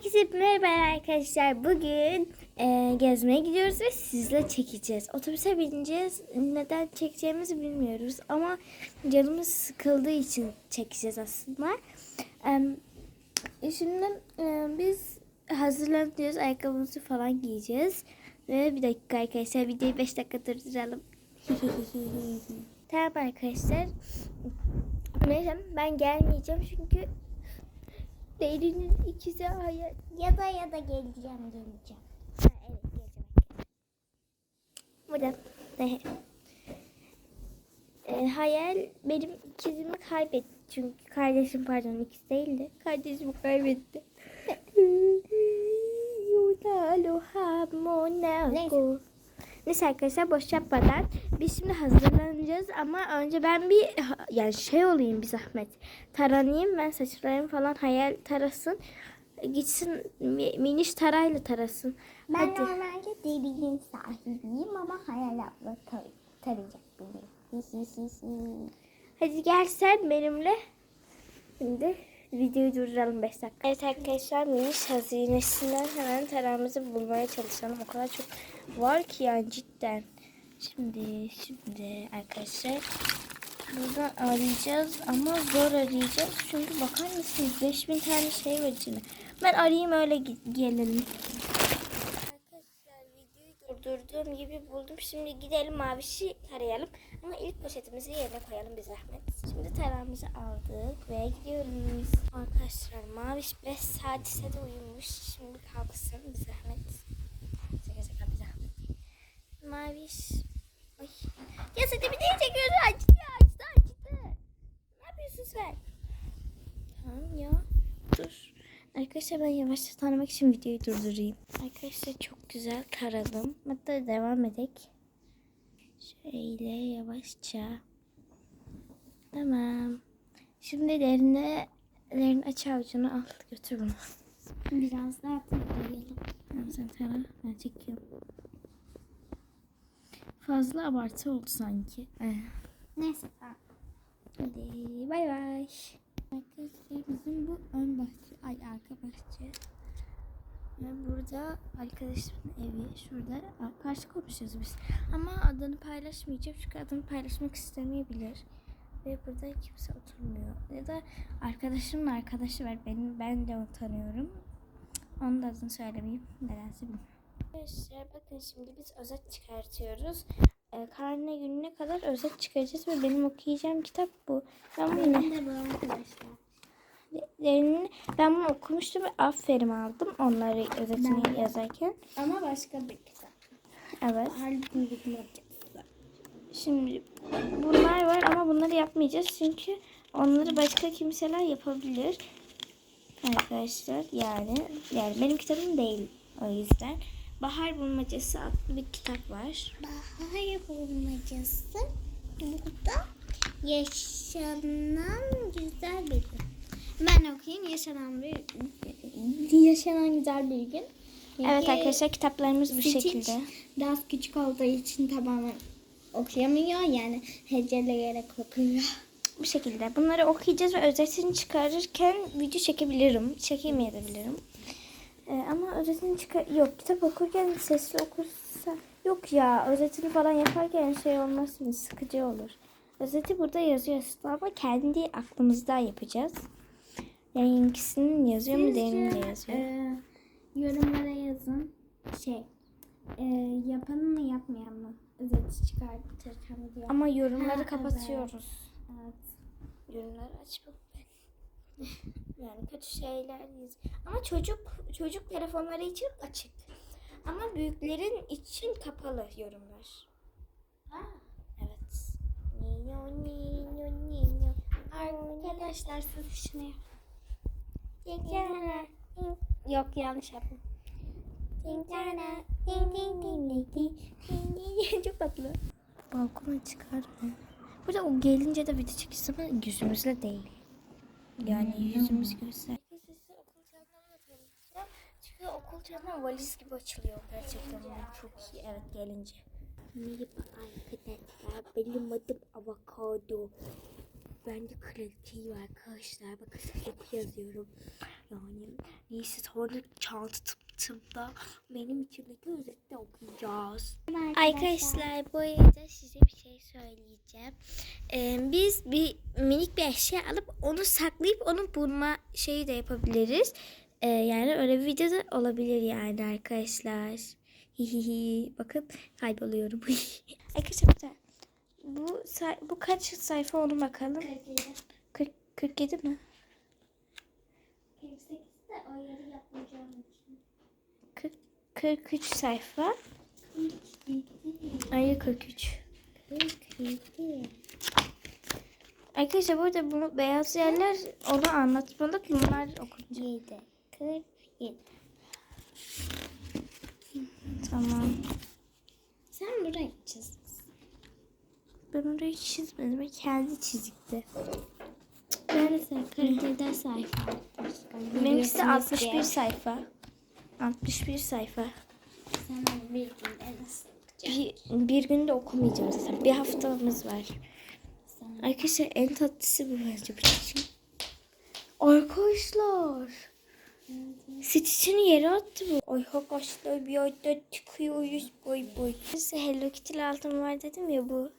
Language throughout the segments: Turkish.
Herkese merhaba arkadaşlar. Bugün e, gezmeye gidiyoruz ve sizle çekeceğiz. Otobüse bineceğiz. Neden çekeceğimizi bilmiyoruz ama canımız sıkıldığı için çekeceğiz aslında. E, şimdi e, biz hazırlanıyoruz. Ayakkabımızı falan giyeceğiz. Ve bir dakika arkadaşlar videoyu 5 dakika durduralım. tamam arkadaşlar. Meryem ben gelmeyeceğim çünkü Derin'in ikizi hayal. Ya da ya da geleceğim geleceğim. Ha, evet geleceğim. Burada. Ne? Ee, hayal benim ikizimi kaybetti. Çünkü kardeşim pardon ikiz değildi. Kardeşimi kaybetti. Neyse. Neyse arkadaşlar boş yapmadan biz şimdi hazırlanacağız ama önce ben bir yani şey olayım bir zahmet. Taranayım ben saçlarım falan hayal tarasın. Gitsin mi- miniş tarayla tarasın. Ben Hadi. normalde delinin sahibiyim ama hayal abla tar tarayacak beni. Hadi gel sen benimle. Şimdi videoyu durduralım 5 dakika. Evet arkadaşlar miniş hazinesinden hemen taramızı bulmaya çalışalım. O kadar çok var ki yani cidden. Şimdi şimdi arkadaşlar buradan arayacağız ama zor arayacağız. Çünkü bakar mısınız 5000 tane şey var içinde. Ben arayayım öyle gelelim. Durdurduğum gibi buldum. Şimdi gidelim mavişi tarayalım. Ama ilk poşetimizi yerine koyalım bir zahmet. Şimdi taramızı aldık ve gidiyoruz. Arkadaşlar maviş 5 saat ise de uyumuş. Şimdi kalksın bir zahmet. Şaka şaka bir zahmet. Maviş. Ay. Ya seni bir de çekiyorsun. Açtı açtı açtı. Ne yapıyorsun sen? Tamam ya. Dur. Arkadaşlar ben yavaşça tanımak için videoyu durdurayım. Arkadaşlar çok güzel taradım. Hatta devam edek. Şöyle yavaşça. Tamam. Şimdi derine derin aç avucunu al götür bunu. Biraz daha tarayalım. Tamam sen tara. Ben çekiyorum. Fazla abartı oldu sanki. Neyse tamam. Hadi bay bay. Arka bahçe. Ve burada arkadaşımın evi. Şurada karşı komşuyuz biz. Ama adını paylaşmayacağım çünkü adını paylaşmak istemeyebilir. Ve burada kimse oturmuyor. Ya da arkadaşımın arkadaşı var. Benim, ben de onu tanıyorum. Onun da adını söylemeyeyim. Nedense bilmiyorum. Arkadaşlar bakın şimdi biz özet çıkartıyoruz. Ee, karne gününe kadar özet çıkaracağız ve benim okuyacağım kitap bu. Ben bunu, Ben de bu arkadaşlar. Derinini- ben bunu okumuştum ve aferin aldım onları özetini Ben yazarken. Ama başka bir kitap. Evet. Halbuki. Şimdi bunlar var ama bunları yapmayacağız çünkü onları başka kimseler yapabilir. Arkadaşlar yani yani benim kitabım değil o yüzden. Bahar Bulmacası adlı bir kitap var. Bahar bulmacası. Burada yaşanan güzel bir gün. Ben okuyayım. Yaşanan bir yaşanan güzel bir gün. Evet Çünkü arkadaşlar kitaplarımız bu şekilde. Biraz küçük olduğu için tamamen okuyamıyor. Yani heceleyerek okuyor. Bu şekilde. Bunları okuyacağız ve özetini çıkarırken video çekebilirim. Çekemeyebilirim. Ee, ama özetini çıkar... Yok kitap okurken sesli okursa... Yok ya özetini falan yaparken şey olmasın sıkıcı olur. Özeti burada yazıyor aslında ama kendi aklımızda yapacağız. Yani ikisinin yazıyor mu derinin de yazıyor. e, yorumlara yazın. Şey, e, yapan mı yapmayan mı? Özet çıkartırken diye. Ama yorumları Ha, evet. kapatıyoruz. Evet. Yorumları açmam ben. yani kötü şeyler yaz. Ama çocuk çocuk telefonları için açık. Ama büyüklerin için kapalı yorumlar. Evet. Niyo niyo niyo. Arkadaşlar siz şunu yap. Yok yanlış yaptım. Çok tatlı. Balkona çıkar mı? Burada o gelince de video çekilsin ama yüzümüzle değil. Yani yüzümüz göster. Çünkü okul çantam valiz gibi açılıyor gerçekten. Çok iyi evet gelince. Merhaba arkadaşlar. Benim adım Avokado. Ben de kraliçeyim arkadaşlar. Bakın yapı yazıyorum. Yani neyse sonra çantamda benim içimdeki özette okuyacağız. Arkadaşlar bu arada size bir şey söyleyeceğim. Ee, biz bir minik bir eşya alıp onu saklayıp onu bulma şeyi de yapabiliriz. Ee, yani öyle bir video da olabilir yani arkadaşlar. Hihihi. Bakın kayboluyorum. arkadaşlar bu bu kaç sayfa onu bakalım. 40, 47 mi? 48'de o yeri yapmayacağım için. 40, 43 sayfa. Ay 43. 47. Arkadaşlar burada bunu beyaz yerler onu anlatmalık. Bunlar okunacak. 7. 47. Tamam. Ben orayı çizmedim. Kendi çizikti. Neresi? 47 sayfa. Benimkisi de Biliyorsunuz 61 diye. sayfa. 61 sayfa. Sen bir günde nasıl Bir, bir günde okumayacağım zaten. Bir haftamız var. Arkadaşlar en tatlısı bu bence bu için. Arkadaşlar. Stitch'ini yere attı bu. Ay arkadaşlar bir ayda çıkıyoruz boy boy. Hello Kitty altın var dedim ya bu.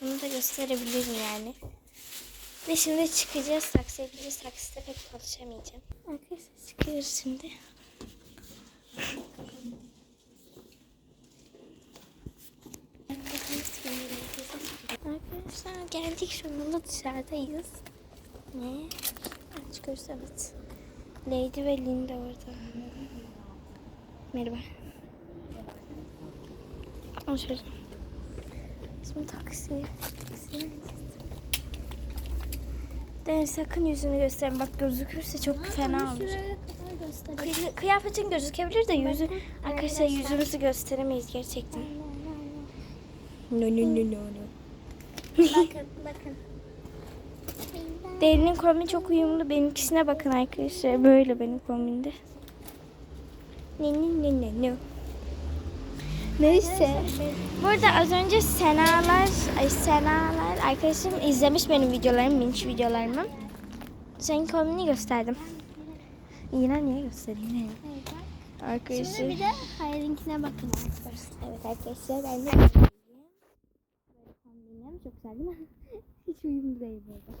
Bunu da gösterebilirim yani. Ve şimdi çıkacağız saksıya gideceğiz. Saksıda pek konuşamayacağım. Arkadaşlar çıkıyoruz şimdi. Arkadaşlar geldik şu anda dışarıdayız. Ne? Çıkıyoruz evet. Lady ve Linda orada. Merhaba. Ama şöyle. Şimdi taksi. Taksiye Deniz sakın yüzünü gösterme. Bak gözükürse çok fena olur. Kıyafetin gözükebilir de yüzü. Arkadaşlar yüzümüzü gösteremeyiz gerçekten. No no no no no. bakın bakın. Derinin kombini çok uyumlu. Benimkisine bakın arkadaşlar. Böyle benim kombinde. Ne ne ne ne ne. Neyse. Burada az önce Senalar, ay Senalar arkadaşım izlemiş benim videolarımı, minç videolarımı. Senin kombini gösterdim. Yine niye göstereyim? Ne? Arkadaşlar. Şimdi bir de Hayrinkine bakın arkadaşlar. Evet arkadaşlar ben de kombinim. Çok güzel değil mi? Hiç uyumlu değil burada.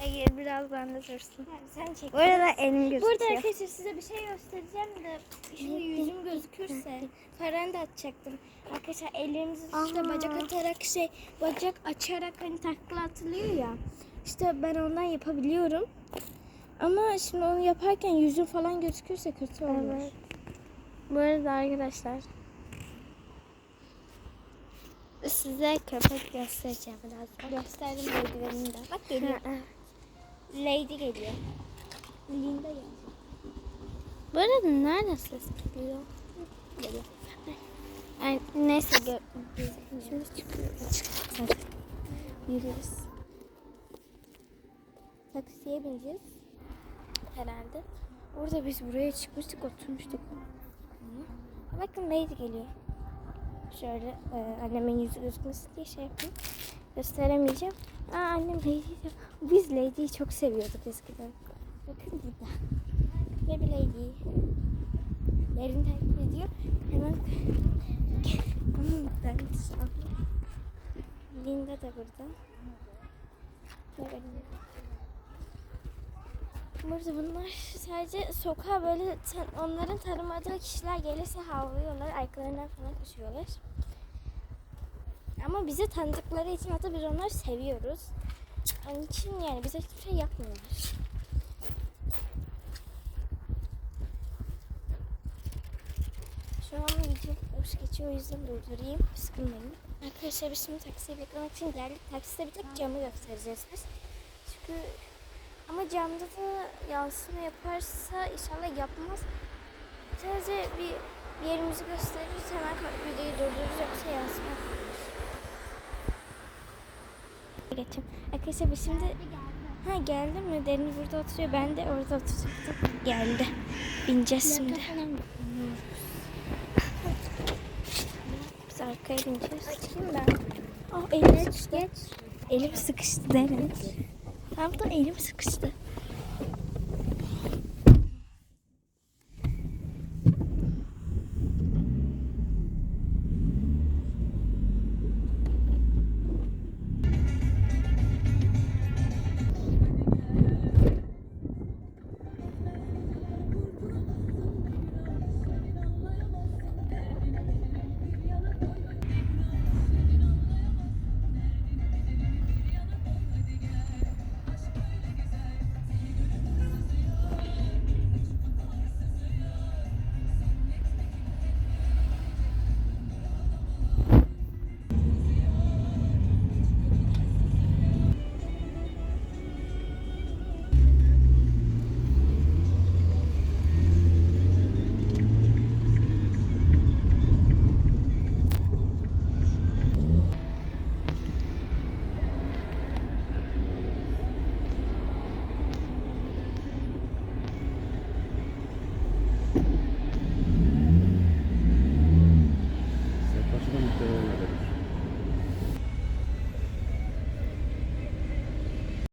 Ege biraz bende dursun. Sen çek. Bu arada elim gözüküyor. Burada arkadaşlar size bir şey göstereceğim de şimdi yüzüm gözükürse Paranı da atacaktım. Arkadaşlar ellerimizi işte bacak atarak şey bacak açarak hani takla atılıyor ya. İşte ben ondan yapabiliyorum. Ama şimdi onu yaparken yüzüm falan gözükürse kötü olur. Evet. Bu arada arkadaşlar size köpek göstereceğim biraz. Gösterdim Lady'lerini de. Bak geliyor. Lady geliyor. Linda geliyor. Bu arada nereden ses geliyor? Geliyor. Ay, neyse gör. Şimdi çıkıyoruz. Yürüyoruz. Taksiye bineceğiz. Herhalde. Orada biz buraya çıkmıştık, oturmuştuk. Bakın Lady geliyor. Şöyle e, annemin yüzü gözükmesin diye şey yapayım. Gösteremeyeceğim. Aa annem Lady'yi. Biz Lady'yi çok seviyorduk eskiden. Bakın burada. Ve bir Lady. Lerin takip ediyor. Hemen... ben. Linda da burada. Böyle. Burada bunlar sadece sokağa böyle onların tanımadığı kişiler gelirse havlıyorlar, arkalarından falan koşuyorlar. Ama bizi tanıdıkları için hatta biz onları seviyoruz. Onun için yani bize hiçbir şey yapmıyorlar. Şu an video boş geçiyor o yüzden durdurayım. Sıkılmayın. Arkadaşlar biz şimdi taksiyi beklemek için geldik. Takside bir tek camı göstereceğiz biz. Çünkü ama camda da yansıma yaparsa inşallah yapmaz. Sadece bir, bir yerimizi gösteririz hemen videoyu durdururuz yoksa yansıma. Geçim. Arkadaşlar biz şimdi ha geldi mi? Deniz burada oturuyor. Ben de orada oturacaktım. Geldi. Bineceğiz şimdi. Biz arkaya bineceğiz. Açayım ben. Ah elim sıkıştı. Elim sıkıştı Deniz. Tam da elim sıkıştı.